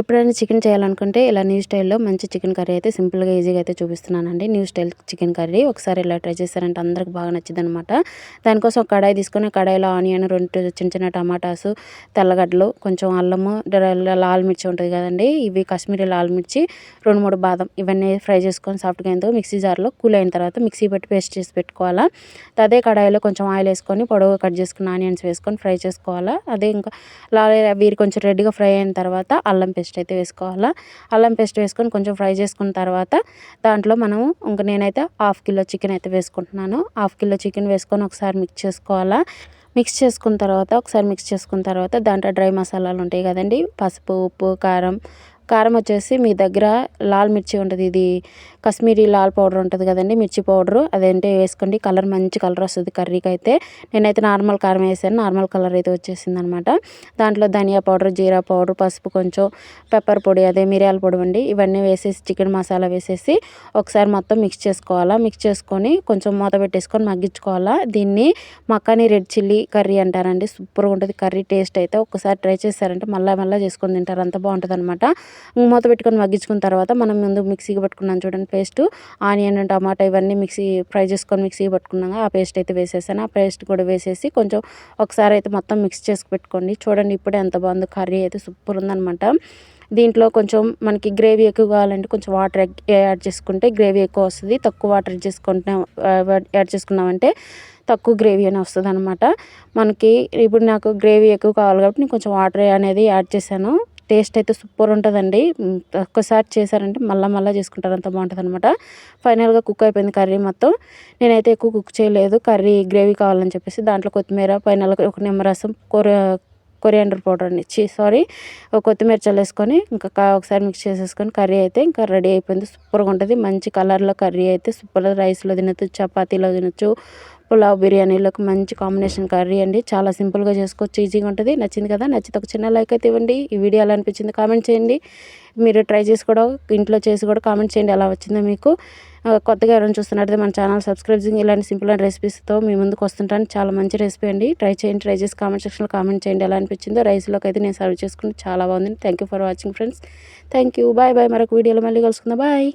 ఎప్పుడైనా చికెన్ చేయాలనుకుంటే ఇలా న్యూ స్టైల్లో మంచి చికెన్ కర్రీ అయితే సింపుల్గా ఈజీగా అయితే చూపిస్తున్నానండి. న్యూ స్టైల్ చికెన్ కర్రీ ఒకసారి ఇలా ట్రై చేస్తారంటే అందరికి బాగా నచ్చింది అనమాట దానికోసం ఒక కడాయి తీసుకొని కడాయిలో ఆనియన్ రెండు చిన్న చిన్న టమాటాస్ తెల్లగడ్డలు కొంచెం అల్లము లాల్ మిర్చి ఉంటుంది కదండి. ఇవి కాశ్మీరీ లాల్ మిర్చి రెండు మూడు బాదం ఇవన్నీ ఫ్రై చేసుకొని సాఫ్ట్గా అయిందో మిక్సీ జార్లో కూల్ అయిన తర్వాత మిక్సీ పెట్టి పేస్ట్ చేసి పెట్టుకోవాలా. అదే కడాయిలో కొంచెం ఆయిల్ వేసుకొని పొడవుగా కట్ చేసుకుని ఆనియన్స్ వేసుకొని ఫ్రై చేసుకోవాలా. అదే ఇంకా లాల్ వీరు కొంచెం రెడ్గా ఫ్రై అయిన తర్వాత అల్లం పేస్ట్ పేస్ట్ అయితే వేసుకోవాలా. అల్లం పేస్ట్ వేసుకొని కొంచెం ఫ్రై చేసుకున్న తర్వాత దాంట్లో మనము ఇంక నేనైతే హాఫ్ కిలో చికెన్ అయితే వేసుకుంటున్నాను. హాఫ్ కిలో చికెన్ వేసుకొని ఒకసారి మిక్స్ చేసుకోవాలా. మిక్స్ చేసుకున్న తర్వాత ఒకసారి మిక్స్ చేసుకున్న తర్వాత దాంట్లో డ్రై మసాలాలు ఉంటాయి కదండి. పసుపు ఉప్పు కారం కారం వచ్చేసి మీ దగ్గర లాల్ మిర్చి ఉంటుంది ఇది కశ్మీరీ లాల్ పౌడర్ ఉంటుంది కదండి మిర్చి పౌడరు. అదంటే వేసుకోండి కలర్ మంచి కలర్ వస్తుంది కర్రీకి అయితే నేనైతే నార్మల్ కారం వేసాను నార్మల్ కలర్ అయితే వచ్చేసింది అనమాట దాంట్లో ధనియా పౌడర్ జీరా పౌడర్ పసుపు కొంచెం పెప్పర్ పొడి అదే మిరియాల పొడి అండి. ఇవన్నీ వేసేసి చికెన్ మసాలా వేసేసి ఒకసారి మొత్తం మిక్స్ చేసుకోవాలా. మిక్స్ చేసుకొని కొంచెం మూత పెట్టేసుకొని మగ్గించుకోవాలా. దీన్ని మక్కాని రెడ్ చిల్లీ కర్రీ అంటారండి సూపర్గా ఉంటుంది కర్రీ టేస్ట్ అయితే. ఒకసారి ట్రై చేశారంటే మళ్ళీ మళ్ళీ చేసుకొని తింటారు అంత బాగుంటుంది అనమాట మూత పెట్టుకొని మగ్గించుకున్న తర్వాత మనం ముందు మిక్సీకి పట్టుకున్నాను చూడండి పేస్ట్. ఆనియన్ టమాటా ఇవన్నీ మిక్సీ ఫ్రై చేసుకొని మిక్సీకి పట్టుకున్నాక ఆ పేస్ట్ అయితే వేసేసాను. ఆ పేస్ట్ కూడా వేసేసి కొంచెం ఒకసారి అయితే మొత్తం మిక్స్ చేసి పెట్టుకోండి. చూడండి ఇప్పుడే ఎంత బాగుందో కర్రీ అయితే సూపర్ ఉందనమాట దీంట్లో కొంచెం మనకి గ్రేవీ ఎక్కువ కావాలంటే కొంచెం వాటర్ యాడ్ చేసుకుంటే గ్రేవీ ఎక్కువ వస్తుంది. తక్కువ వాటర్ చేసుకుంటే యాడ్ చేసుకున్నామంటే తక్కువ గ్రేవీ అని వస్తుంది అనమాట మనకి ఇప్పుడు నాకు గ్రేవీ ఎక్కువ కావాలి కాబట్టి నేను కొంచెం వాటర్ అనేది యాడ్ చేశాను. టేస్ట్ అయితే సూపర్ ఉంటుందండి. ఒక్కసారి చేశారంటే మళ్ళీ మళ్ళీ చేసుకుంటారు అంత బాగుంటుంది అనమాట ఫైనల్గా కుక్ అయిపోయింది కర్రీ మొత్తం. నేనైతే ఎక్కువ కుక్ చేయలేదు. కర్రీ గ్రేవీ కావాలని చెప్పేసి దాంట్లో కొత్తిమీర ఫైనల్గా ఒక నిమ్మరసం కూర కొరియాండర్ పౌడర్ అండి చీ సారీ కొత్తిమీర చల్లేసుకొని ఇంకా ఒకసారి మిక్స్ చేసేసుకొని కర్రీ అయితే ఇంకా రెడీ అయిపోయింది. సూపర్గా ఉంటుంది. మంచి కలర్లో కర్రీ అయితే సూపర్ రైస్లో తినచ్చు చపాతీలో తినచ్చు పులావ్ బిర్యానీలోకి మంచి కాంబినేషన్ కర్రీ అండి. చాలా సింపుల్గా చేసుకోవచ్చు. ఈజీగా ఉంటుంది. నచ్చింది కదా? నచ్చితే ఒక చిన్న లైక్ అయితే ఇవ్వండి. ఈ వీడియో ఎలా అనిపించింది కామెంట్ చేయండి. మీరు ట్రై చేసి కూడా ఇంట్లో చేసి కూడా కామెంట్ చేయండి. ఎలా వచ్చిందో మీకు. కొత్తగా ఎవరైనా చూస్తున్నట్టు మన ఛానల్ సబ్స్క్రైబ్ చేయండి ఇలాంటి సింపుల్ అండ్ రెసిపీస్తో మీ ముందుకు వస్తుంటాను. చాలా మంచి రెసిపీ అండి. ట్రై చేయండి. ట్రై చేసి కామెంట్ సెక్షన్లో కామెంట్ చేయండి. ఎలా అనిపించిందో? రైస్లోకి అయితే నేను సర్వ్ చేసుకుంటే చాలా బాగుంది. Thank for watching friends thank you bye bye మరొక వీడియోలో మళ్ళీ కలుసుకుందాం. బాయ్